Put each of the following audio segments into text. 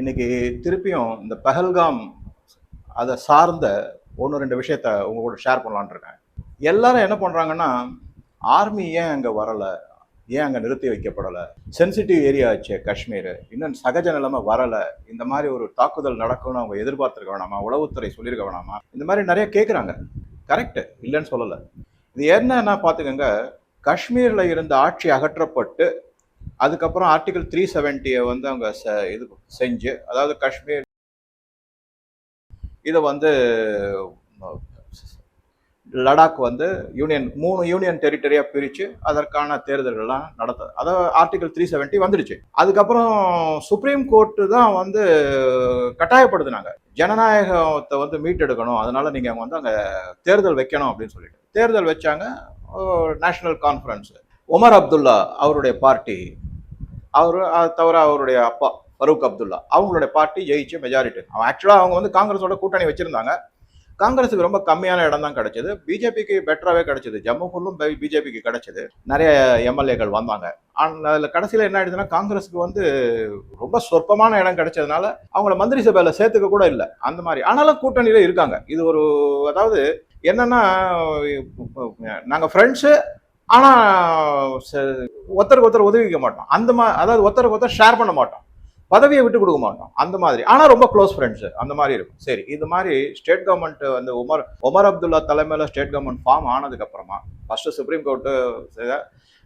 இன்னைக்கு திருப்பியும் இந்த பஹல்காம் அதை சார்ந்த ஒன்று ரெண்டு விஷயத்த உங்க கூட ஷேர் பண்ணலான்னு இருக்கேன். எல்லாரும் என்ன பண்ணுறாங்கன்னா ஆர்மி ஏன் அங்கே வரலை? ஏன் அங்கே நிறுத்தி வைக்கப்படலை? சென்சிட்டிவ் ஏரியா ஆச்சு காஷ்மீர். இன்னும் சகஜ நிலைமை வரலை. இந்த மாதிரி ஒரு தாக்குதல் நடக்கும்னு அவங்க எதிர்பார்த்துருக்க வேணாமா? உளவுத்துறை சொல்லியிருக்க வேணாமா? இந்த மாதிரி நிறைய கேட்குறாங்க கரெக்டு இல்லைன்னு சொல்லலை. இது என்னன்னா பார்த்துக்கோங்க காஷ்மீரில் இருந்த ஆட்சி அகற்றப்பட்டு அதுக்கப்புறம் ஆர்டிகல் த்ரீ செவன்ட்டியை வந்து அவங்க ச- இது செஞ்சு அதாவது காஷ்மீர் இதை வந்து லடாக் வந்து யூனியன் மூணு யூனியன் டெரிட்டரியாக பிரித்து அதற்கான தேர்தல்கள்லாம் நடத்த அதாவது ஆர்டிகல் த்ரீ செவன்ட்டி வந்துடுச்சு. அதுக்கப்புறம் சுப்ரீம் கோர்ட்டு தான் வந்து கட்டாயப்படுத்தினாங்க. ஜனநாயகத்தை வந்து மீட்டெடுக்கணும் அதனால நீங்க வந்து அங்கே தேர்தல் வைக்கணும் அப்படின்னு சொல்லிட்டு. தேர்தல் வச்சாங்க நேஷனல் கான்ஃபரன்ஸ் உமர் அப்துல்லா அவருடைய பார்ட்டி அவர் தவிர அவருடைய அப்பா ஃபரூக் அப்துல்லா அவங்களுடைய பார்ட்டி ஜெயிச்சு மெஜாரிட்டி அவன் ஆக்சுவலாக அவங்க வந்து காங்கிரஸோட கூட்டணி வச்சுருந்தாங்க. காங்கிரஸுக்கு ரொம்ப கம்மியான இடம் தான் கிடைச்சது. பிஜேபிக்கு பெட்டராகவே கிடைச்சது. ஜம்மு ஃபுல்லும் பிஜேபிக்கு கிடைச்சது. நிறைய எம்எல்ஏக்கள் வந்தாங்க. ஆனால் அதில் கடைசியில் என்ன ஆயிடுதுன்னா காங்கிரஸுக்கு வந்து ரொம்ப சொற்பமான இடம் கிடைச்சதுனால அவங்கள மந்திரி சபையில் சேர்த்துக்க கூட இல்லை. அந்த மாதிரி. ஆனாலும் கூட்டணியில இருக்காங்க. இது ஒரு அதாவது என்னன்னா நாங்கள் ஃப்ரெண்ட்ஸு ஆனால் ஒருத்தருக்கு ஒருத்தர் உதவிக்க மாட்டோம். அந்த மா அதாவது ஒருத்தருக்கு ஒருத்தர் ஷேர் பண்ண மாட்டோம். பதவியை விட்டு கொடுக்க மாட்டோம். அந்த மாதிரி. ஆனால் ரொம்ப க்ளோஸ் ஃப்ரெண்ட்ஸு அந்த மாதிரி இருக்கும். சரி இது மாதிரி ஸ்டேட் கவர்மெண்ட் வந்து உமர் உமர் அப்துல்லா தலைமையில் ஸ்டேட் கவர்மெண்ட் ஃபார்ம் ஆனதுக்கப்புறமா ஃபஸ்ட்டு சுப்ரீம் கோர்ட்டு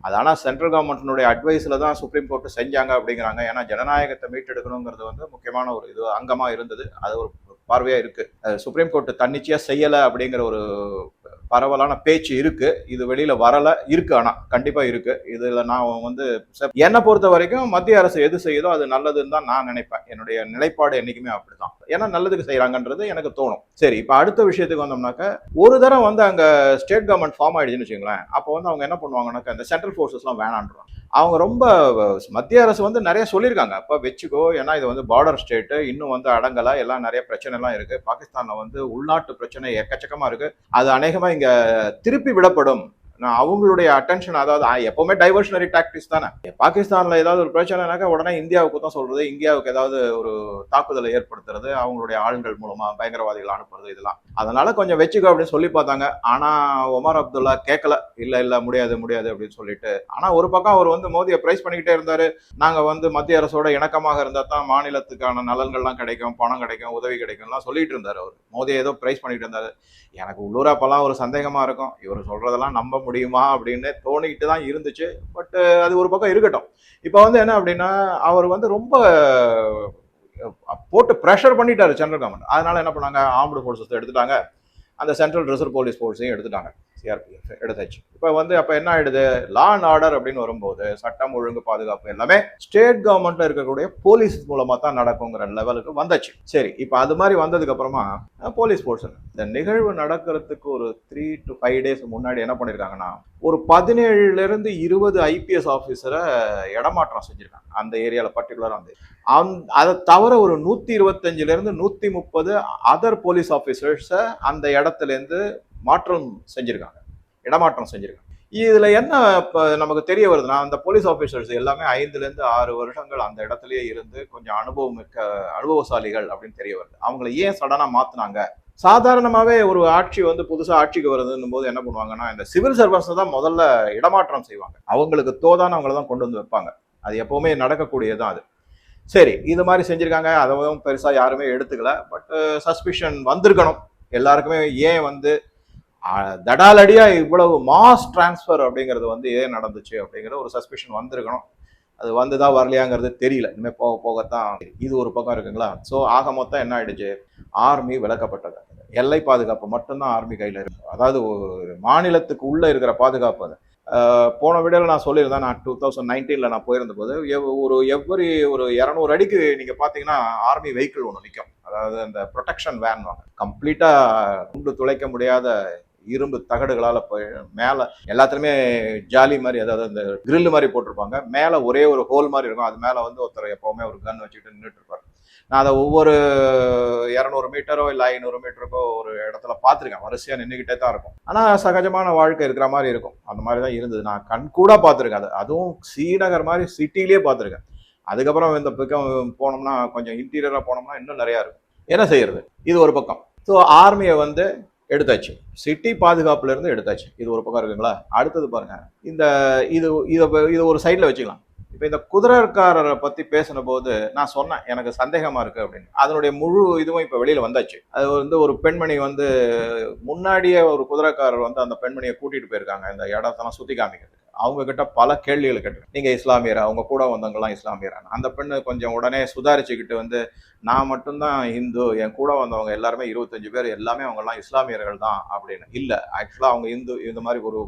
அது ஆனால் சென்ட்ரல் கவர்மெண்ட்டினுடைய அட்வைஸில் தான் சுப்ரீம் கோர்ட்டு செஞ்சாங்க அப்படிங்கிறாங்க. ஏன்னா ஜனநாயகத்தை மீட்டெடுக்கணுங்கிறது வந்து முக்கியமான ஒரு இது அங்கமாக இருந்தது. அது ஒரு பார்வையாக இருக்குது சுப்ரீம் கோர்ட்டு தன்னிச்சையாக செய்யலை அப்படிங்கிற ஒரு பரவலான பேச்சு இருக்கு. இது வெளியில வரல. இருக்கு ஆனா கண்டிப்பா இருக்கு. இதுல நான் வந்து என்னை பொறுத்த வரைக்கும் மத்திய அரசு எது செய்யுதோ அது நல்லதுன்னு தான் நான் நினைப்பேன். என்னுடைய நிலைப்பாடு என்னைக்குமே அப்படிதான் ஏன்னா நல்லதுக்கு செய்யறாங்கன்றது எனக்கு தோணும். சரி இப்ப அடுத்த விஷயத்துக்கு வந்தோம்னாக்க ஒரு தடவை வந்து அங்க ஸ்டேட் கவர்மெண்ட் ஃபார்ம் ஆயிடுச்சுன்னு வச்சுங்களேன் அப்போ வந்து அவங்க என்ன பண்ணுவாங்கன்னாக்கா இந்த சென்ட்ரல் ஃபோர்ஸஸ்லாம் வேணான்றாங்க. அவங்க ரொம்ப மத்திய அரசு வந்து நிறைய சொல்லியிருக்காங்க. அப்போ வச்சுக்கோ ஏன்னா இது வந்து பார்டர் ஸ்டேட்டு இன்னும் வந்து அடங்கலை. எல்லாம் நிறைய பிரச்சனைலாம் இருக்குது பாகிஸ்தானில் வந்து உள்நாட்டு பிரச்சனை எக்கச்சக்கமாக இருக்குது அது அநேகமாக இங்க திருப்பி விடப்படும். நான் அவங்களுடைய அட்டென்ஷன் அதாவது எப்பவுமே டைவர்ஷனரி டாக்டிக்ஸ் தானே. பாகிஸ்தான்ல ஏதாவது ஒரு பிரச்சனைனாக்கா உடனே இந்தியாவுக்கு தான் சொல்றது இந்தியாவுக்கு ஏதாவது ஒரு தாக்குதலை ஏற்படுத்துறது அவங்களுடைய ஆளுங்கள் மூலமா பயங்கரவாதிகள் அனுப்புறது இதெல்லாம். அதனால கொஞ்சம் வச்சுக்கோ அப்படின்னு சொல்லி பார்த்தாங்க. ஆனா ஒமர் அப்துல்லா கேட்கல இல்ல இல்ல முடியாது முடியாது அப்படின்னு சொல்லிட்டு. ஆனா ஒரு பக்கம் அவர் வந்து மோதியை பிரைஸ் பண்ணிக்கிட்டே இருந்தாரு. நாங்க வந்து மத்திய அரசோட இணக்கமாக இருந்தா தான் மாநிலத்துக்கான நலன்கள்லாம் கிடைக்கும் பணம் கிடைக்கும் உதவி கிடைக்கும்லாம் சொல்லிட்டு இருந்தாரு அவர். மோதியை ஏதோ பிரைஸ் பண்ணிட்டு இருந்தாரு. எனக்கு உள்ளூராப்பெல்லாம் ஒரு சந்தேகமா இருக்கும். இவர் சொல்றதெல்லாம் நம்ப முடியுமா அப்படின்னு தோணிக்கிட்டு தான் இருந்துச்சு. பட் அது ஒரு பக்கம் இருக்கட்டும். இப்போ வந்து என்ன அப்படின்னா அவர் வந்து ரொம்ப போட்டு ப்ரெஷர் பண்ணிட்டாரு சந்திரகாமன் அதனால என்ன பண்ணாங்க? ஆர்ம்டு ஃபோர்ஸஸ் எடுத்துட்டாங்க. அந்த சென்ட்ரல் ரிசர்வ் போலீஸ் ஃபோர்ஸையும் எடுத்துட்டாங்க. சிஆர்பிஎஃப் எடுத்தாச்சு. இப்போ வந்து அப்போ என்ன ஆயிடுது? லா அண்ட் ஆர்டர் அப்படின்னு வரும்போது சட்டம் ஒழுங்கு பாதுகாப்பு எல்லாமே ஸ்டேட் கவர்மெண்ட்ல இருக்கக்கூடிய போலீஸ் மூலமா தான் நடக்குங்கிற லெவலுக்கு வந்தாச்சு. சரி இப்போ அது மாதிரி வந்ததுக்கு அப்புறமா போலீஸ் ஃபோர்ஸ் இந்த நிகழ்வு நடக்கிறதுக்கு ஒரு த்ரீ டு ஃபைவ் டேஸ் முன்னாடி என்ன பண்ணியிருக்காங்கன்னா ஒரு பதினேழுல இருந்து இருபது ஐபிஎஸ் ஆஃபீஸரை இடமாற்றம் செஞ்சிருக்காங்க. அந்த ஏரியாவில் பர்டிகுலராக வந்து. அந் அதை தவிர ஒரு நூற்றி இருபத்தஞ்சிலேருந்து நூற்றி முப்பது அதர் போலீஸ் ஆஃபீஸர்ஸை அந்த இடத்துலேருந்து மாற்றம் செஞ்சுருக்காங்க. இடமாற்றம் செஞ்சுருக்காங்க. இதில் என்ன இப்போ நமக்கு தெரிய வருதுன்னா அந்த போலீஸ் ஆஃபீஸர்ஸ் எல்லாமே ஐந்துலேருந்து ஆறு வருஷங்கள் அந்த இடத்துலயே இருந்து கொஞ்சம் அனுபவம் மிக்க அனுபவசாலிகள் அப்படின்னு தெரிய வருது. அவங்கள ஏன் சடனாக மாற்றினாங்க சாதாரணமாகவே ஒரு ஆட்சி வந்து புதுசாக ஆட்சிக்கு வருதுன்னும் போது என்ன பண்ணுவாங்கன்னா இந்த சிவில் சர்வன்ஸ் தான் முதல்ல இடமாற்றம் செய்வாங்க. அவங்களுக்கு தோதான அவங்கள தான் கொண்டு வந்து வைப்பாங்க. அது எப்போவுமே நடக்கக்கூடியதான் அது. சரி இது மாதிரி செஞ்சுருக்காங்க. அதுவும் பெருசாக யாருமே எடுத்துக்கல. பட் சஸ்பிஷன் வந்திருக்கணும். எல்லாருக்குமே ஏன் வந்து தடாலடியாக இவ்வளவு மாஸ் டிரான்ஸ்ஃபர் அப்படிங்கிறது வந்து ஏன் நடந்துச்சு அப்படிங்கிற ஒரு சஸ்பிஷன் வந்திருக்கணும். அது வந்ததா வரலையாங்கிறது தெரியல. இனிமேல் போக போகத்தான் இது ஒரு பக்கம் இருக்குங்களா? ஸோ ஆக மொத்தம் என்ன ஆயிடுச்சு? ஆர்மி விளக்கப்பட்டது எல்லை பாதுகாப்பு மட்டும்தான் ஆர்மி கையில் இருக்கு. அதாவது ஒரு மாநிலத்துக்கு உள்ளே இருக்கிற பாதுகாப்பு அது. போன வீடியோவில் நான் சொல்லியிருந்தேன். நான் டூ தௌசண்ட் நைன்டீனில் நான் போயிருந்த போது எவ்- ஒரு எவ்வரி ஒரு இரநூறு அடிக்கு நீங்கள் பார்த்தீங்கன்னா ஆர்மி வெஹிக்கிள் ஒன்று நிற்கும் அதாவது அந்த ப்ரொடெக்ஷன் வேன் வாங்க. கம்ப்ளீட்டாக குண்டு துளைக்க முடியாத இரும்பு தகடுகளால் போய் மேலே எல்லாத்துலேயுமே ஜாலி மாதிரி அதாவது அந்த கிரில் மாதிரி போட்டிருப்பாங்க. மேலே ஒரே ஒரு ஹோல் மாதிரி இருக்கும். அது மேலே வந்து ஒருத்தர் எப்போவுமே ஒரு கன் வச்சுக்கிட்டு நின்றுட்டு இருப்பார் நான் அதை ஒவ்வொரு இரநூறு மீட்டரோ இல்லை ஐநூறு மீட்டருக்கோ ஒரு இடத்துல பார்த்துருக்கேன். வரிசையாக நின்றுக்கிட்டே தான் இருக்கும். ஆனால் சகஜமான வாழ்க்கை இருக்கிற மாதிரி இருக்கும். அந்த மாதிரி தான் இருந்தது. நான் கண் கூட பார்த்துருக்கேன். அது அதுவும் ஸ்ரீநகர் மாதிரி சிட்டிலேயே பார்த்துருக்கேன். அதுக்கப்புறம் இந்த பக்கம் போனோம்னா கொஞ்சம் இன்டீரியராக போனோம்னா இன்னும் நிறையா இருக்கும். என்ன செய்யறது? இது ஒரு பக்கம். ஸோ ஆர்மியை வந்து எடுத்தாச்சு. சிட்டி பாதுகாப்புல இருந்து எடுத்தாச்சு. இது ஒரு பக்கம் இருக்குங்களா? அடுத்தது பாருங்க. இந்த இது இதை இதை ஒரு சைடில் வச்சுக்கலாம். இப்போ இந்த குதிரைக்காரரை பத்தி பேசின போது நான் சொன்னேன் எனக்கு சந்தேகமா இருக்கு அப்படின்னு. அதனுடைய முழு இதுவும் இப்போ வெளியில வந்தாச்சு. அது வந்து ஒரு பெண்மணி வந்து முன்னாடியே ஒரு குதிரைக்காரர் வந்து அந்த பெண்மணியை கூட்டிட்டு போயிருக்காங்க. இந்த இடத்தெல்லாம் சுத்தி காமிக்கிறது. அவங்க கிட்ட பல கேள்விகள் கேட்டு நீங்க இஸ்லாமியரா அவங்க கூட வந்தவங்கலாம் இஸ்லாமியரா. அந்த பெண்ணு கொஞ்சம் உடனே சுதாரிச்சுக்கிட்டு வந்து நான் மட்டும்தான் இந்து என் கூட வந்தவங்க எல்லாருமே இருபத்தஞ்சு பேர் எல்லாமே அவங்கெல்லாம் இஸ்லாமியர்கள் தான் அப்படின்னு. இல்ல ஆக்சுவலா அவங்க இந்து இந்த மாதிரி ஒரு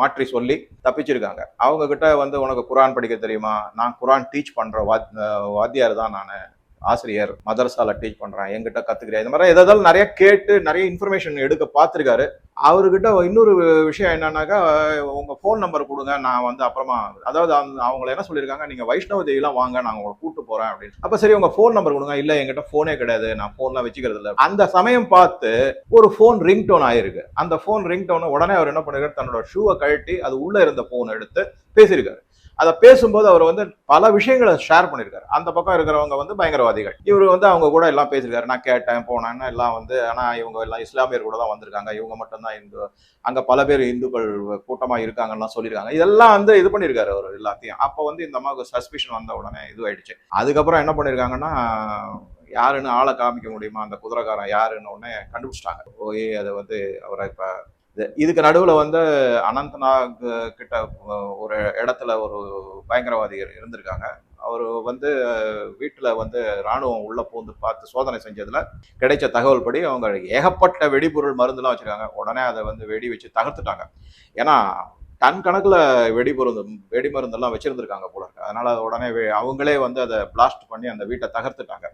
மாற்றி சொல்லி தப்பிச்சிருக்காங்க. அவங்க கிட்ட வந்து உனக்கு குரான் படிக்க தெரியுமா? நான் குரான் டீச் பண்ற வாத் வாத்தியார் தான் நான். ஆசிரியர் மதரசால டீச் பண்றேன். என்கிட்ட கத்துக்கிறேன் இந்த மாதிரி எதாவது நிறைய கேட்டு நிறைய இன்ஃபர்மேஷன் எடுக்க பார்த்துருக்காரு. அவர்கிட்ட இன்னொரு விஷயம் என்னன்னாக்கா உங்க ஃபோன் நம்பர் கொடுங்க நான் வந்து அப்புறமா அதாவது அந்த- அவங்கள என்ன சொல்லியிருக்காங்க நீங்க வைஷ்ணவ தேவிலாம் வாங்க நான் உங்களை கூட்டு போறேன் அப்படின்னு. அப்ப சரி உங்க ஃபோன் நம்பர் கொடுங்க. இல்ல என்கிட்ட ஃபோனே கிடையாது. நான் ஃபோன்லாம் வச்சுக்கிறது இல்லை. அந்த சமயம் பார்த்து ஒரு ஃபோன் ரிங் டோன் ஆயிருக்கு. அந்த ஃபோன் ரிங் டோனை உடனே அவர் என்ன பண்ணிருக்காரு தன்னோட ஷூவை கழட்டி அது உள்ள இருந்த ஃபோன் எடுத்து பேசியிருக்காரு. அதை பேசும்போது அவர் வந்து பல விஷயங்களை ஷேர் பண்ணியிருக்காரு அந்த பக்கம் இருக்கிறவங்க வந்து பயங்கரவாதிகள். இவர் வந்து அவங்க கூட எல்லாம் பேசியிருக்காரு நான் கேட்டேன் போனேன்னு எல்லாம் வந்து ஆனால் இவங்க எல்லாம் இஸ்லாமியர் கூட தான் வந்திருக்காங்க. இவங்க மட்டும்தான் இந்து அங்கே பல பேர் இந்துக்கள் கூட்டமாக இருக்காங்கலாம் சொல்லியிருக்காங்க இதெல்லாம் வந்து இது பண்ணியிருக்காரு அவர் எல்லாத்தையும். அப்போ வந்து இந்த அம்மாவுக்கு சஸ்பிஷன் வந்த உடனே இது ஆயிடுச்சு அதுக்கப்புறம் என்ன பண்ணியிருக்காங்கன்னா யாருன்னு ஆளை காமிக்க முடியுமா? அந்த குதிரைக்காரன் யாருன்னு உடனே கண்டுபிடிச்சிட்டாங்க. போய் அதை வந்து அவரை இப்போ இதுக்கு நடுவில் வந்து அனந்தநாக் கிட்ட ஒரு இடத்துல ஒரு பயங்கரவாதிகள் இருந்திருக்காங்க. அவர் வந்து வீட்டில் வந்து ராணுவம் உள்ளே பூந்து பார்த்து சோதனை செஞ்சதில் கிடைச்ச தகவல் படி அவங்க ஏகப்பட்ட வெடிபொருள் மருந்துலாம் வச்சுருக்காங்க. உடனே அதை வந்து வெடி வச்சு தகர்த்துட்டாங்க. ஏன்னா டன் கணக்கில் வெடிபொருந்து வெடி மருந்தெல்லாம் வச்சுருந்துருக்காங்க போல இருக்கு. அதை உடனே அவங்களே வந்து அதை பிளாஸ்ட் பண்ணி அந்த வீட்டை தகர்த்துட்டாங்க.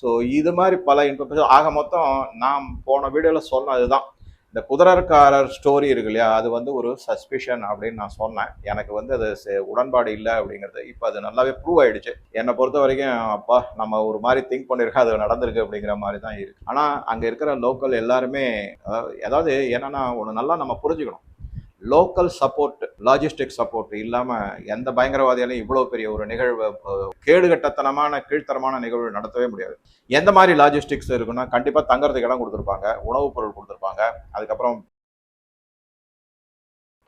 ஸோ இது மாதிரி பல இன்ஃபர்மேஷன் ஆக மொத்தம் நான் போன வீடியோவில் சொன்ன அதுதான் இந்த குதிரக்காரர் ஸ்டோரி இருக்கு இல்லையா அது வந்து ஒரு சஸ்பிஷன் அப்படின்னு நான் சொன்னேன். எனக்கு வந்து அது உடன்பாடு இல்லை அப்படிங்கிறது இப்போ அது நல்லாவே ப்ரூவ் ஆயிடுச்சு. என்னை பொறுத்த வரைக்கும் அப்பா நம்ம ஒரு மாதிரி திங்க் பண்ணியிருக்கோம் அது நடந்திருக்கு அப்படிங்கிற மாதிரி தான் இருக்கு. ஆனால் அங்கே இருக்கிற லோக்கல் எல்லாருமே அதாவது- அதாவது என்னன்னா ஒன்று நல்லா நம்ம புரிஞ்சுக்கணும். லோக்கல் சப்போர்ட் லாஜிஸ்டிக் சப்போர்ட் இல்லாமல் எந்த பயங்கரவாதியாலையும் இவ்வளோ பெரிய ஒரு நிகழ்வு கேடுகட்டத்தனமான கீழ்த்தரமான நிகழ்வு நடத்தவே முடியாது. எந்த மாதிரி லாஜிஸ்டிக்ஸ் இருக்குன்னா கண்டிப்பாக தங்கறதுக்கு இடம் கொடுத்துருப்பாங்க உணவுப் பொருள் கொடுத்துருப்பாங்க அதுக்கப்புறம்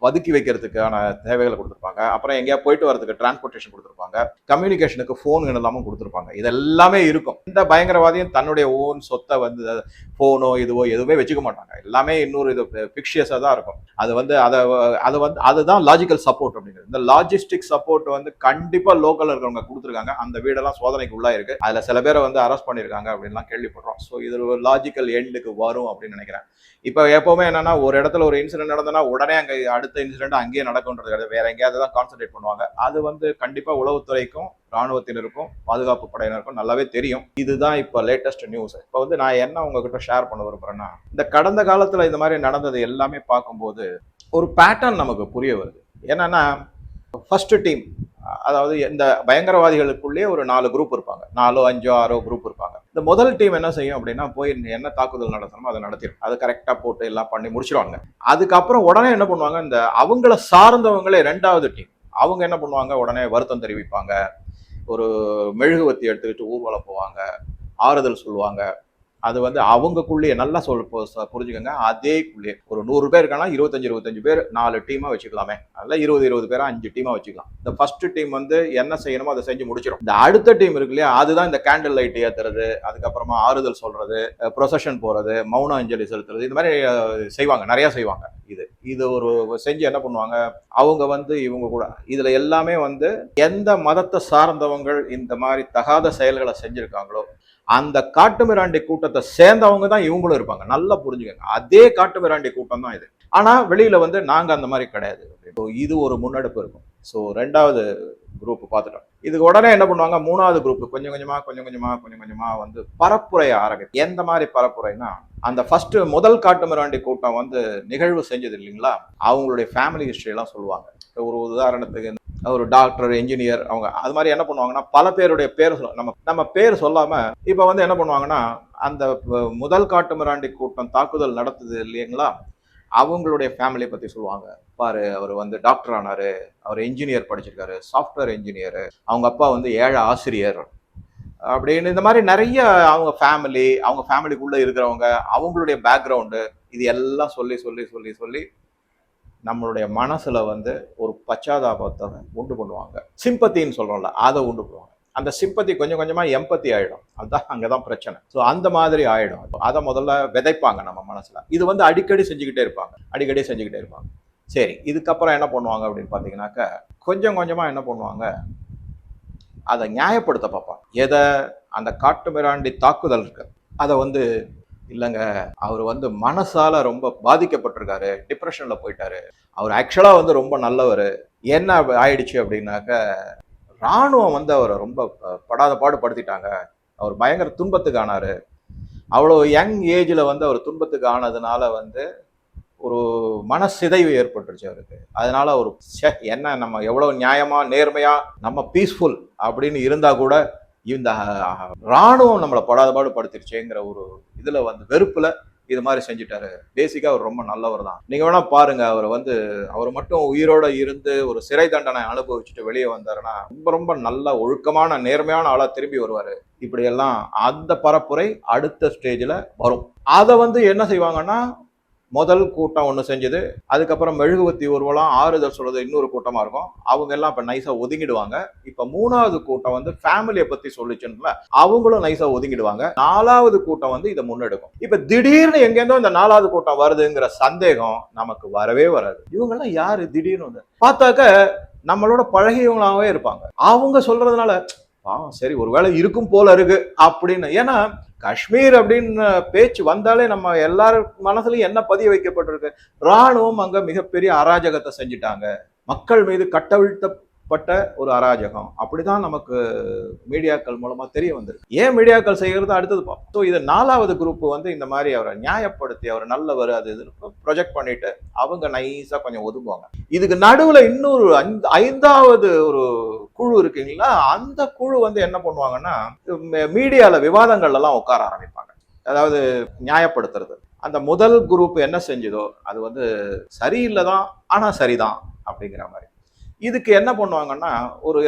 பதுக்கி வைக்கிறதுக்கான தேவைகளை கொடுத்துருப்பாங்க. அப்புறம் எங்கேயா போயிட்டு வரதுக்கு டிரான்ஸ்போர்ட்டேஷன் கொடுத்துருப்பாங்க. கம்யூனிகேஷனுக்கு ஃபோன் எல்லாமும் கொடுத்துருப்பாங்க. இது எல்லாமே இருக்கும். இந்த பயங்கரவாதியும் தன்னுடைய ஓன் சொத்தை வந்து ஃபோனோ இதுவோ எதுவுமே வச்சுக்க மாட்டாங்க. எல்லாமே இன்னொரு இது பிக்ஷியஸாக தான் இருக்கும். அது வந்து அதை அது வந்து அதுதான் லாஜிக்கல் சப்போர்ட் அப்படிங்கிறது. இந்த லாஜிஸ்டிக் சப்போர்ட் வந்து கண்டிப்பாக லோக்கலில் இருக்கிறவங்க கொடுத்துருக்காங்க. அந்த வீடெல்லாம் சோதனைக்கு உள்ளா இருக்கு. சில பேரை வந்து அரெஸ்ட் பண்ணியிருக்காங்க அப்படின்லாம் கேள்விப்படுறோம். ஸோ இது ஒரு லாஜிக்கல் எண்டுக்கு வரும் அப்படின்னு நினைக்கிறேன். இப்போ எப்போவுமே என்னன்னா ஒரு இடத்துல ஒரு இன்சிடென்ட் நடந்ததுன்னா உடனே அங்கே அடுத்த இன்சிடென்ட் அங்கேயே நடக்கும்ன்றது கிடையாது வேற எங்கேயாவது தான் கான்சென்ட்ரேட் பண்ணுவாங்க. அது வந்து கண்டிப்பா உளவுத்துறைக்கும் ராணுவத்தினருக்கும் பாதுகாப்பு படையினருக்கும் நல்லாவே தெரியும். இதுதான் இப்போ லேட்டஸ்ட் நியூஸ் இப்போ வந்து நான் என்ன உங்ககிட்ட ஷேர் பண்ண விரும்புறேன்னா இந்த கடந்த காலத்துல இந்த மாதிரி நடந்தது எல்லாமே பார்க்கும்போது ஒரு பேட்டர்ன் நமக்கு புரிய வருது. என்னன்னா ஃபஸ்ட்டு டீம் அதாவது இந்த பயங்கரவாதிகளுக்குள்ளேயே ஒரு நாலு குரூப் இருப்பாங்க. நாலோ அஞ்சோ ஆறோ குரூப் இருப்பாங்க. இந்த முதல் டீம் என்ன செய்யும் அப்படின்னா போய் என்ன தாக்குதல் நடத்தணுமோ அதை நடத்திடும் அதை கரெக்டாக போட்டு எல்லாம் பண்ணி முடிச்சிடுவாங்க அதுக்கப்புறம் உடனே என்ன பண்ணுவாங்க இந்த அவங்கள சார்ந்தவங்களே ரெண்டாவது டீம் அவங்க என்ன பண்ணுவாங்க உடனே வருத்தம் தெரிவிப்பாங்க. ஒரு மெழுகுவத்தி எடுத்துக்கிட்டு ஊர்வலம் போவாங்க. ஆறுதல் சொல்லுவாங்க. அது வந்து அவங்கக்குள்ளேயே நல்லா சொல் புரிஞ்சுக்கோங்க. அதேக்குள்ளேயே ஒரு நூறு பேர் இருக்காங்கன்னா இருபத்தஞ்சு இருபத்தஞ்சு பேர் நாலு டீமாக வச்சுக்கலாமே. அதில் இருபது இருபது பேராக அஞ்சு டீமாக வச்சுக்கலாம். இந்த ஃபர்ஸ்ட் டீம் வந்து என்ன செய்யணுமோ அதை செஞ்சு முடிச்சிடும் இந்த அடுத்த டீம் இருக்கு இல்லையா அதுதான் இந்த கேண்டில் லைட் ஏற்றுறது அதுக்கப்புறமா ஆறுதல் சொல்றது ப்ரொசஷன் போகிறது மௌன அஞ்சலி செலுத்துறது இந்த மாதிரி செய்வாங்க நிறையா செய்வாங்க இது. இது ஒரு செஞ்சு என்ன பண்ணுவாங்க அவங்க வந்து இவங்க கூட இதுல எல்லாமே வந்து எந்த மதத்தை சார்ந்தவங்கள் இந்த மாதிரி தகாத செயல்களை செஞ்சிருக்காங்களோ அந்த காட்டுமிராண்டி கூட்டத்தை சேர்ந்தவங்க தான் இவங்களும் இருப்பாங்க. நல்லா புரிஞ்சுக்கங்க. அதே காட்டுமிராண்டி கூட்டம் தான் இது. ஆனால் வெளியில் வந்து நாங்கள் அந்த மாதிரி கிடையாது. So, இது ஒரு முன்னெடுப்பு இருக்கும். ஸோ ரெண்டாவது குரூப் பார்த்துட்டோம். இதுக்கு உடனே என்ன பண்ணுவாங்க? மூணாவது குரூப் கொஞ்சம் கொஞ்சமா கொஞ்சம் கொஞ்சமா கொஞ்சம் கொஞ்சமா வந்து பரப்புரைய ஆரம்பிக்கும். எந்த மாதிரி பரப்புரைனா அந்த ஃபர்ஸ்ட் முதல் காட்டுமிராண்டி கூட்டம் வந்து நிகழ்வு செஞ்சது இல்லைங்களா? அவங்களுடைய ஃபேமிலி ஹிஸ்டரி எல்லாம் சொல்லுவாங்க. ஒரு உதாரணத்துக்கு ஒரு டாக்டர் என்ஜினியர் அவங்க அது மாதிரி என்ன பண்ணுவாங்கன்னா பல பேருடைய பேர் சொல்ல நம்ம நம்ம பேர் சொல்லாம இப்ப வந்து என்ன பண்ணுவாங்கன்னா அந்த முதல் காட்டுமிராண்டி கூட்டம் தாக்குதல் நடத்துது இல்லைங்களா? அவங்களுடைய ஃபேமிலியை பற்றி சொல்லுவாங்க. பாரு அவர் வந்து டாக்டர் ஆனார் அவர் இன்ஜினியர் படிச்சிருக்காரு சாஃப்ட்வேர் இன்ஜினியர் அவங்க அப்பா வந்து ஏழை ஆசிரியர். அப்படின்னு இந்த மாதிரி நிறைய அவங்க ஃபேமிலி அவங்க ஃபேமிலிக்குள்ளே இருக்கிறவங்க அவங்களுடைய பேக்ரவுண்டு இது எல்லாம் சொல்லி சொல்லி சொல்லி சொல்லி நம்மளுடைய மனசில் வந்து ஒரு பச்சாதாபத்தை உண்டு பண்ணுவாங்க. சிம்பத்தின்னு சொல்கிறோம்ல அதை உண்டு பண்ணுவாங்க. அந்த சிம்பத்தி கொஞ்சம் கொஞ்சமாக எம்பத்தி ஆகிடும் அதுதான் அங்கே தான் பிரச்சனை. ஸோ அந்த மாதிரி ஆகிடும் அதை முதல்ல விதைப்பாங்க நம்ம மனசில். இது வந்து அடிக்கடி செஞ்சுக்கிட்டே இருப்பாங்க. அடிக்கடி செஞ்சுக்கிட்டே இருப்பாங்க. சரி இதுக்கப்புறம் என்ன பண்ணுவாங்க அப்படின்னு பார்த்தீங்கன்னாக்க கொஞ்சம் கொஞ்சமாக என்ன பண்ணுவாங்க அதை நியாயப்படுத்த பார்ப்பாங்க. எதை? அந்த காட்டு மிராண்டி தாக்குதல் இருக்கு. அதை வந்து இல்லைங்க அவர் வந்து மனசால ரொம்ப பாதிக்கப்பட்டிருக்காரு. டிப்ரெஷனில் போயிட்டாரு. அவர் ஆக்சுவலாக வந்து ரொம்ப நல்லவர். என்ன ஆயிடுச்சு அப்படின்னாக்க ராணுவம் வந்து அவரை ரொம்ப படாத பாடு படுத்திட்டாங்க. அவர் பயங்கர துன்பத்துக்கு ஆனாரு. அவ்வளோ யங் ஏஜில் வந்து அவர் துன்பத்துக்கு ஆனதுனால வந்து ஒரு மனசிதைவு ஏற்பட்டுருச்சு அவருக்கு. அதனால ஒரு ச்சே என்ன நம்ம எவ்வளோ நியாயமாக நேர்மையாக நம்ம பீஸ்ஃபுல் அப்படின்னு இருந்தால் கூட இந்த இராணுவம் ராணுவம் நம்மளை படாத பாடு படுத்திருச்சேங்கிற ஒரு இதில் வந்து வெறுப்பில் இது மாதிரி செஞ்சுட்டாரு. பேசிக்காக அவர் ரொம்ப நல்லவர் தான். நீங்கள் வேணால் பாருங்க அவர் வந்து அவர் மட்டும் உயிரோட இருந்து ஒரு சிறை தண்டனை அனுபவிச்சுட்டு வெளியே வந்தாருன்னா ரொம்ப ரொம்ப நல்ல ஒழுக்கமான நேர்மையான ஆளாக திரும்பி வருவார். இப்படியெல்லாம் அந்த பரப்புரை அடுத்த ஸ்டேஜில் வரும். அதை வந்து என்ன செய்வாங்கன்னா முதல் கூட்டம் ஒன்று செஞ்சது. அதுக்கப்புறம் மெழுகுவத்தி ஊர்வலம் ஆறுதல் சொல்றது இன்னொரு கூட்டமாக இருக்கும். அவங்க எல்லாம் இப்போ நைஸாக ஒதுங்கிடுவாங்க. இப்போ மூணாவது கூட்டம் வந்து ஃபேமிலியை பற்றி சொல்லிச்சுன்னு அவங்களும் நைஸாக ஒதுங்கிடுவாங்க. நாலாவது கூட்டம் வந்து இதை முன்னெடுக்கும். இப்போ திடீர்னு எங்கேருந்தோ இந்த நாலாவது கூட்டம் வருதுங்கிற சந்தேகம் நமக்கு வரவே வராது. இவங்கெல்லாம் யாரு? திடீர்னு வந்து பார்த்தாக்க நம்மளோட பழகியவங்களாகவே இருப்பாங்க. அவங்க சொல்றதுனால பாவம் சரி ஒருவேளை இருக்கும் போல இருக்கு அப்படின்னு. ஏன்னா காஷ்மீர் அப்படின்னு பேச்சு வந்தாலே நம்ம எல்லார் மனசுலயும் என்ன பதிய வைக்கப்பட்டிருக்கு? ராணுவம் அங்க மிகப்பெரிய அராஜகத்தை செஞ்சுட்டாங்க. மக்கள் மீது கட்டவிழ்த்த பட்ட ஒரு அராஜகம். அப்படிதான் நமக்கு மீடியாக்கள் மூலமா தெரிய வந்திருக்கு. ஏன் மீடியாக்கள் செய்கிறது? அடுத்தது பார்ப்போம் ஸோ இது நாலாவது குரூப் வந்து இந்த மாதிரி அவரை நியாயப்படுத்தி அவர் நல்லவர் அது இது ப்ரொஜெக்ட் பண்ணிட்டு அவங்க நைஸா கொஞ்சம் ஒதுங்குவாங்க. இதுக்கு நடுவில் இன்னொரு ஐந்து ஐந்தாவது ஒரு குழு இருக்குங்களா? அந்த குழு வந்து என்ன பண்ணுவாங்கன்னா மீடியாவில் விவாதங்கள்ல எல்லாம் உட்கார ஆரம்பிப்பாங்க. அதாவது நியாயப்படுத்துறது. அந்த முதல் குரூப் என்ன செஞ்சதோ அது வந்து சரியில்லை தான் ஆனா சரிதான் அப்படிங்கிற மாதிரி. இதுக்கு என்ன பண்ணுவாங்கன்னா ஒரு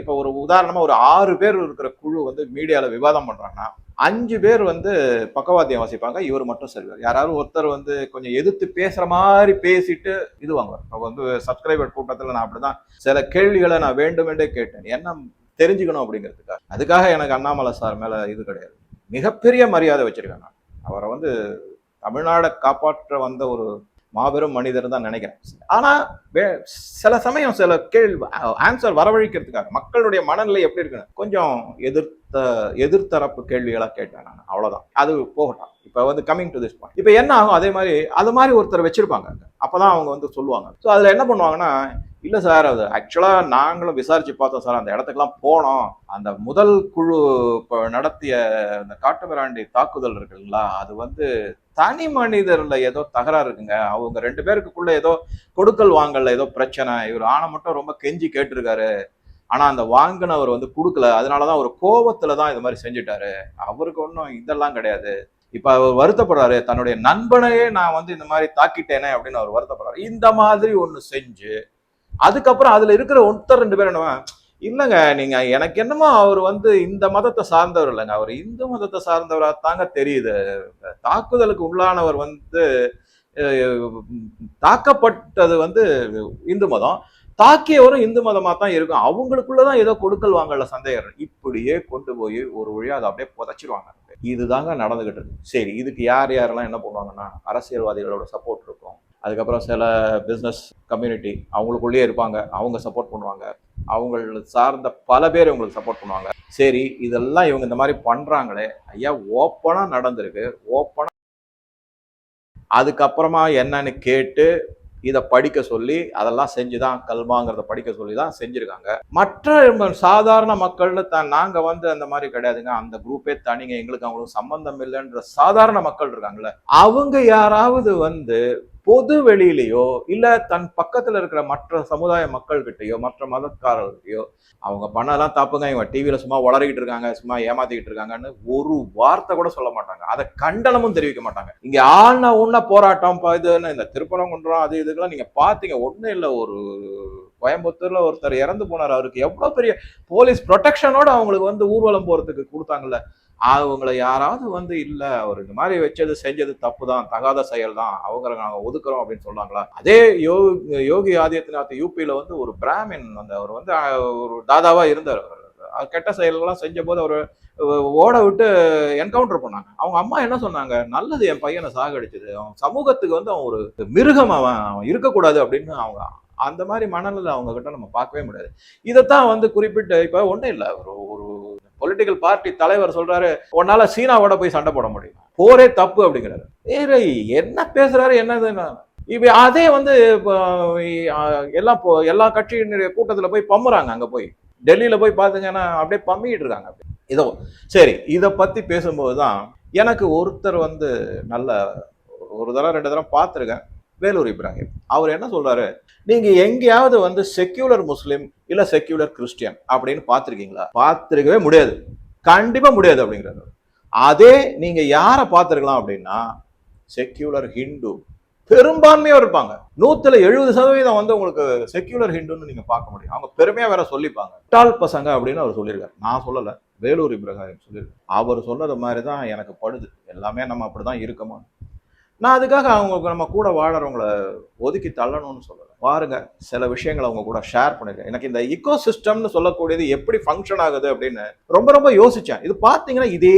இப்போ ஒரு உதாரணமாக ஒரு ஆறு பேர் இருக்கிற குழு வந்து மீடியாவில் விவாதம் பண்ணுறாங்கன்னா அஞ்சு பேர் வந்து பக்கவாத்தியம் வாசிப்பாங்க இவர் மட்டும் சரிவார் யாராவது ஒருத்தர் வந்து கொஞ்சம் எதிர்த்து பேசுகிற மாதிரி பேசிட்டு இது வாங்குவார். இப்போ வந்து சப்ஸ்கிரைபர் கூட்டத்தில் நான் அப்படிதான் சில கேள்விகளை நான் வேண்டுமென்றே கேட்டேன். என்ன தெரிஞ்சுக்கணும் அப்படிங்கிறதுக்காக. அதுக்காக எனக்கு அண்ணாமலை சார் மேலே இது கிடையாது. மிகப்பெரிய மரியாதை வச்சுருக்கேன் நான் அவரை வந்து தமிழ்நாடை காப்பாற்ற வந்த ஒரு மாபெரும் மனிதர் தான் நினைக்கிறேன். ஆனா வே- சில சமயம் சில கேள்வி ஆன்சர் வரவழைக்கிறதுக்காக மக்களுடைய மனநிலை எப்படி இருக்குன்னு கொஞ்சம் எதிர்த்த எதிர்த்தரப்பு கேள்விகளா கேட்டேன் நான். அவ்வளவுதான். அது போகட்டும். இப்ப வந்து கம்மிங் டு திஸ் பாயிண்ட் இப்ப என்ன ஆகும்? அதே மாதிரி அது மாதிரி ஒருத்தர் வச்சிருப்பாங்க. அப்போ அப்பதான் அவங்க வந்து சொல்லுவாங்க. ஸோ அதுல என்ன பண்ணுவாங்கன்னா இல்ல சார் அது ஆக்சுவலா நாங்களும் விசாரிச்சு பார்த்தோம் சார். அந்த இடத்துக்குலாம் போனோம். அந்த முதல் குழு நடத்திய அந்த காட்டுமிராண்டி தாக்குதல் இருக்குங்களா? அது வந்து தனி மனிதர்ல ஏதோ தகராறு இருக்குங்க. அவங்க ரெண்டு பேருக்குள்ள ஏதோ கொடுக்கல் வாங்கல ஏதோ பிரச்சனை. இவர் ஆனை மட்டும் ரொம்ப கெஞ்சி கேட்டிருக்காரு. ஆனா அந்த வாங்கினவர் வந்து கொடுக்கல. அதனாலதான் ஒரு கோவத்துல தான் இது மாதிரி செஞ்சுட்டாரு. அவருக்கு ஒன்றும் இதெல்லாம் கிடையாது. இப்ப அவர் வருத்தப்படுறாரு தன்னுடைய நண்பனையே நான் வந்து இந்த மாதிரி தாக்கிட்டேனே அப்படின்னு அவர் வருத்தப்படுறாரு. இந்த மாதிரி ஒண்ணு செஞ்சு அதுக்கப்புறம் அதுல இருக்கிற ஒருத்தர் ரெண்டு பேர் என்ன இல்லைங்க நீங்க எனக்கு என்னமோ அவர் வந்து இந்த மதத்தை சார்ந்தவர் இல்லைங்க. அவர் இந்து மதத்தை சார்ந்தவராக தாங்க தெரியுது. தாக்குதலுக்கு உள்ளானவர் வந்து தாக்கப்பட்டது வந்து இந்து மதம். தாக்கியவரும் இந்து மதமாக தான் இருக்கும். அவங்களுக்குள்ளதான் ஏதோ கொடுக்கல் வாங்கல சந்தேகம் இப்படியே கொண்டு போய் ஒரு வழியாக அதை அப்படியே புதைச்சிருவாங்க. இதுதாங்க நடந்துகிட்டு இருக்கு. சரி இதுக்கு யார் யாரெல்லாம் என்ன பண்ணுவாங்கன்னா அரசியல்வாதிகளோட சப்போர்ட் இருக்கும். அதுக்கப்புறம் சில பிஸ்னஸ் கம்யூனிட்டி அவங்களுக்குள்ளேயே இருப்பாங்க. அவங்க சப்போர்ட் பண்ணுவாங்க. அவங்கள சார்ந்த பல பேர் இவங்களுக்கு சப்போர்ட் பண்ணுவாங்க. சரி இதெல்லாம் இவங்க இந்த மாதிரி பண்ணுறாங்களே ஐயா ஓப்பனாக நடந்திருக்கு ஓப்பனாக அதுக்கப்புறமா என்னன்னு கேட்டு இதை படிக்க சொல்லி அதெல்லாம் செஞ்சு தான் கல்மாங்கிறத படிக்க சொல்லி தான் செஞ்சுருக்காங்க. மற்ற சாதாரண மக்கள்ல தான் நாங்கள் வந்து அந்த மாதிரி கிடையாதுங்க. அந்த குரூப்பே தனிங்க எங்களுக்கு அவங்களுக்கு சம்பந்தம் இல்லைன்ற சாதாரண மக்கள் இருக்காங்கல்ல அவங்க யாராவது வந்து பொது வெளியிலேயோ இல்லை தன் பக்கத்தில் இருக்கிற மற்ற சமுதாய மக்கள்கிட்டயோ மற்ற மதக்காரர்கிட்டயோ அவங்க பண்ணலாம் தப்புங்க இவங்க டிவியில் சும்மா உளறிக்கிட்டு இருக்காங்க சும்மா ஏமாத்திக்கிட்டு இருக்காங்கன்னு ஒரு வார்த்தை கூட சொல்ல மாட்டாங்க. அதை கண்டனமும் தெரிவிக்க மாட்டாங்க. இங்கே ஆள்னா உன்ன போராட்டம் இதுன்னு இந்த திருப்பரங்குன்றம் அது இதுக்கெல்லாம் நீங்கள் பார்த்தீங்க ஒன்றும் இல்லை. ஒரு கோயம்புத்தூர்ல ஒருத்தர் இறந்து போனார் அவருக்கு எவ்வளோ பெரிய போலீஸ் ப்ரொடெக்ஷனோட அவங்களுக்கு வந்து ஊர்வலம் போகிறதுக்கு கொடுத்தாங்கல்ல. அவங்கள யாராவது வந்து இல்லை அவர் இந்த மாதிரி வச்சது செஞ்சது தப்பு தான் தகாத செயல் தான் அவங்கள நாங்கள் ஒதுக்குறோம் அப்படின்னு சொன்னாங்களா அதே யோ யோகி ஆதித்யநாத் யூபியில் வந்து ஒரு பிராமின் அந்த அவர் வந்து ஒரு தாதாவாக இருந்தார். அவர். கெட்ட செயல்கள்லாம் செஞ்ச போது அவர் ஓட விட்டு என்கவுண்டர் பண்ணாங்க. அவங்க அம்மா என்ன சொன்னாங்க? நல்லது என் பையனை சாகடிச்சது. அவன் சமூகத்துக்கு வந்து அவன் ஒரு மிருகம் அவன் அவன் இருக்கக்கூடாது அப்படின்னு அவங்க அந்த மாதிரி மனநிலை அவங்க கிட்ட நம்ம பார்க்கவே முடியாது. இதைத்தான் வந்து குறிப்பிட்டு இப்போ ஒன்றும் இல்லை. ஒரு ஒரு பொலிட்டிக்கல் பார்ட்டி தலைவர் சொல்றாரு உன்னால சீனாவோட போய் சண்டை போட முடியும்? போரே தப்பு அப்படிங்கிறாரு. ஏய் என்ன பேசுறாரு என்னதுன்னு இப்ப அதே வந்து இப்போ, எல்லா எல்லா கட்சியினுடைய கூட்டத்துல போய் பம்முறாங்க அங்க போய். டெல்லியில போய் பாத்தீங்கன்னா அப்படியே பம்மிட்டு இருக்காங்க. அப்படியே. இதோ சரி இதை பத்தி பேசும்போது தான் எனக்கு ஒருத்தர் வந்து நல்ல ஒரு தடவை ரெண்டு தடவை பார்த்துருக்கேன். வேலூர் இப்ராஹிம். அவர் என்ன சொல்றாரு? நீங்க எங்கேயாவது வந்து செக்யூலர் முஸ்லீம் இல்ல செக்யூலர் கிறிஸ்டியன் அப்படின்னு பார்த்துருக்கீங்களா? பார்த்துருக்கவே முடியாது. கண்டிப்பா முடியாது அப்படிங்கிறது அதே நீங்க யாரை பார்த்துருக்கலாம் அப்படின்னா செக்யூலர் ஹிந்து. பெரும்பான்மையா இருப்பாங்க. நூத்துல எழுபது சதவீதம் வந்து உங்களுக்கு செக்யூலர் ஹிந்துன்னு நீங்க பார்க்க முடியும். அவங்க பெருமையா வேற சொல்லிப்பாங்க. டால் பசங்க அப்படின்னு அவர் சொல்லியிருக்காரு. நான் சொல்லல. வேலூர் இப்ராஹிம் சொல்லியிருக்காரு. அவர் சொன்னது மாதிரி தான் எனக்கு படுது. எல்லாமே நம்ம அப்படிதான் இருக்கமா? நான் அதுக்காக அவங்க நம்ம கூட வாழறவங்கள ஒதுக்கி தள்ளணும்னு சொல்லலை பாருங்க சில விஷயங்களை அவங்க கூட ஷேர் பண்ணிருக்கேன். எனக்கு இந்த இக்கோ சிஸ்டம்னு சொல்லக்கூடியது எப்படி ஃபங்க்ஷன் ஆகுது அப்படின்னு ரொம்ப ரொம்ப யோசிச்சேன். இது பாத்தீங்கன்னா இதே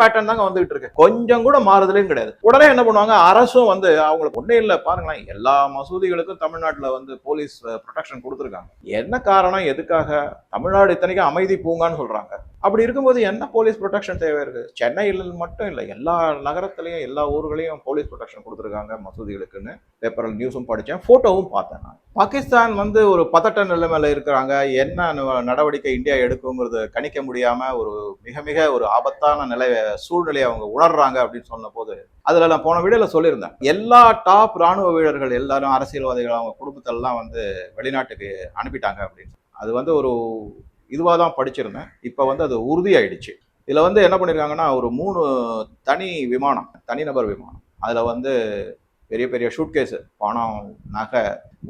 பேட்டர்ன் தாங்க வந்துகிட்டு இருக்கு. கொஞ்சம் கூட மாறுதலையும் கிடையாது. உடனே என்ன பண்ணுவாங்க? அரசும் வந்து அவங்களுக்கு ஒண்ணே இல்லை. பாருங்களேன் எல்லா மசூதிகளுக்கும் தமிழ்நாட்டுல வந்து போலீஸ் ப்ரொடெக்ஷன் கொடுத்துருக்காங்க. என்ன காரணம்? எதுக்காக? தமிழ்நாடு இத்தனைக்கும் அமைதி பூங்கான்னு சொல்றாங்க. அப்படி இருக்கும்போது என்ன போலீஸ் ப்ரொடெக்ஷன் தேவை இருக்கு? சென்னையில் மட்டும் இல்லை எல்லா நகரத்துலயும் எல்லா ஊர்களையும் போலீஸ் ப்ரொடெக்ஷன் கொடுத்துருக்காங்க மசூதிகளுக்குன்னு. பேப்பரில் நியூஸும் படித்தேன் ஃபோட்டோவும் பார்த்தேன் நான். பாகிஸ்தான் வந்து ஒரு பதட்ட நிலைமையில் இருக்கிறாங்க. என்ன ந- நடவடிக்கை இந்தியா எடுக்குங்கிறத கணிக்க முடியாமல் ஒரு மிக மிக ஒரு ஆபத்தான நிலை சூழ்நிலையை அவங்க உணர்றாங்க அப்படின்னு சொன்னபோது அதில் நான் போன வீடியோல சொல்லியிருந்தேன். எல்லா டாப் ராணுவ வீரர்கள் எல்லாரும் அரசியல்வாதிகள் அவங்க குடும்பத்தெல்லாம் வந்து வெளிநாட்டுக்கு அனுப்பிட்டாங்க அப்படின்னு. அது வந்து ஒரு இதுவாக தான் படிச்சிருந்தேன். இப்போ வந்து அது உறுதியாயிடுச்சு. இதில் வந்து என்ன பண்ணியிருக்காங்கன்னா ஒரு மூணு தனி விமானம் தனிநபர் விமானம். அதில் வந்து பெரிய பெரிய ஷூட்கேஸு பணம் நகை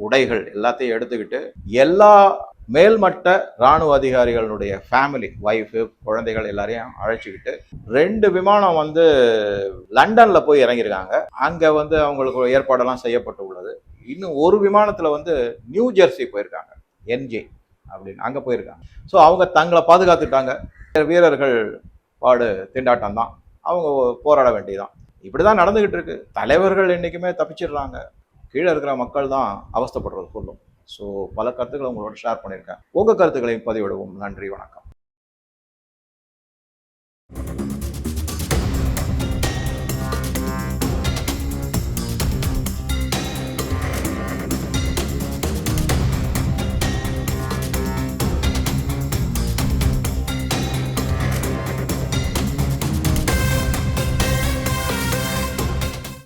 உடைகள் எல்லாத்தையும் எடுத்துக்கிட்டு எல்லா மேல்மட்ட இராணுவ அதிகாரிகளுடைய ஃபேமிலி ஒய்ஃபு குழந்தைகள் எல்லாரையும் அழைச்சிக்கிட்டு ரெண்டு விமானம் வந்து லண்டனில் போய் இறங்கியிருக்காங்க. அங்கே வந்து அவங்களுக்கு ஏற்பாடெல்லாம் செய்யப்பட்டு உள்ளது. இன்னும் ஒரு விமானத்தில் வந்து நியூ ஜெர்சி போயிருக்காங்க என்ஜே அப்படின்னு. அங்கே போயிருக்காங்க. ஸோ அவங்க தங்களை பாதுகாத்துட்டாங்க வீரர்கள் பாடு திண்டாட்டம் தான் அவங்க போராட இப்படி இப்படிதான் நடந்துகிட்டு இருக்கு. தலைவர்கள் என்றைக்குமே தப்பிச்சிடுறாங்க. கீழே இருக்கிற மக்கள் தான் அவஸ்தைப்படுறது சொல்லும் ஸோ பல கருத்துக்களை உங்களோட ஷேர் பண்ணியிருக்கேன். உங்கள் கருத்துக்களையும் பதிவிடுவோம். நன்றி வணக்கம்.